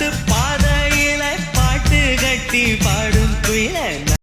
பாட்டு பாதையில பாட்டு கட்டி பாடு